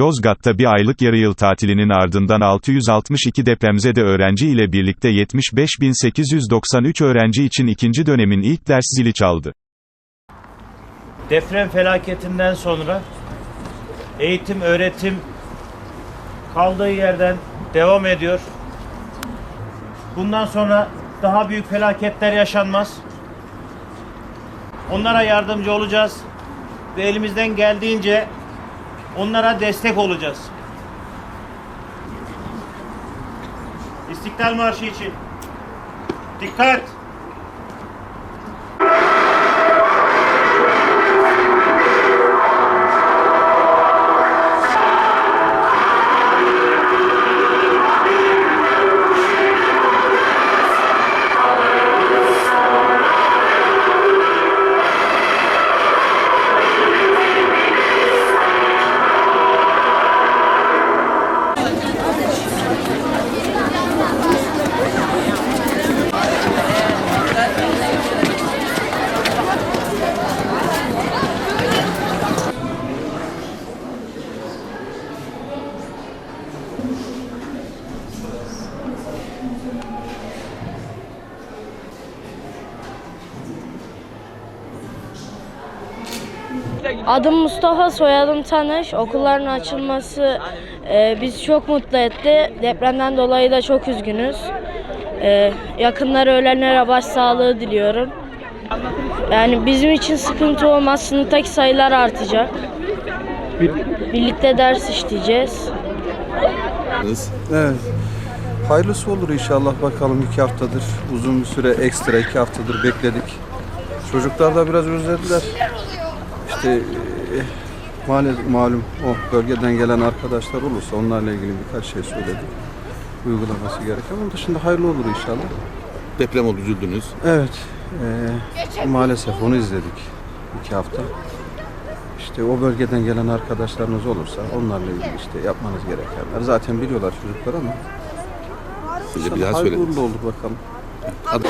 Yozgat'ta bir aylık yarı yıl tatilinin ardından 662 depremzede öğrenci ile birlikte 75.893 öğrenci için ikinci dönemin ilk ders zili çaldı. Deprem felaketinden sonra eğitim, öğretim kaldığı yerden devam ediyor. Bundan sonra daha büyük felaketler yaşanmaz. Onlara yardımcı olacağız ve elimizden geldiğince onlara destek olacağız. İstiklal Marşı için dikkat! Adım Mustafa, soyadım Tanış. Okulların açılması e, bizi çok mutlu etti. Depremden dolayı da çok üzgünüz. E, yakınları ölenlere başsağlığı diliyorum. Yani bizim için sıkıntı olmaz. Sınıftaki sayılar artacak. Birlikte ders işleyeceğiz. Evet. Hayırlısı olur inşallah bakalım iki haftadır. Uzun bir süre ekstra iki haftadır bekledik. Çocuklar da biraz özlediler. İşte maalesef malum o bölgeden gelen arkadaşlar olursa onlarla ilgili birkaç şey söyledik. Uygulaması gereken. Onun dışında hayırlı olur inşallah. Deprem oldu üzüldünüz. Evet. eh, maalesef onu izledik iki hafta. İşte o bölgeden gelen arkadaşlarınız olursa onlarla ilgili işte yapmanız gerekenler. Zaten biliyorlar çocuklar ama Size bir daha hayırlı söylediniz. uğurlu olur bakalım. Ad-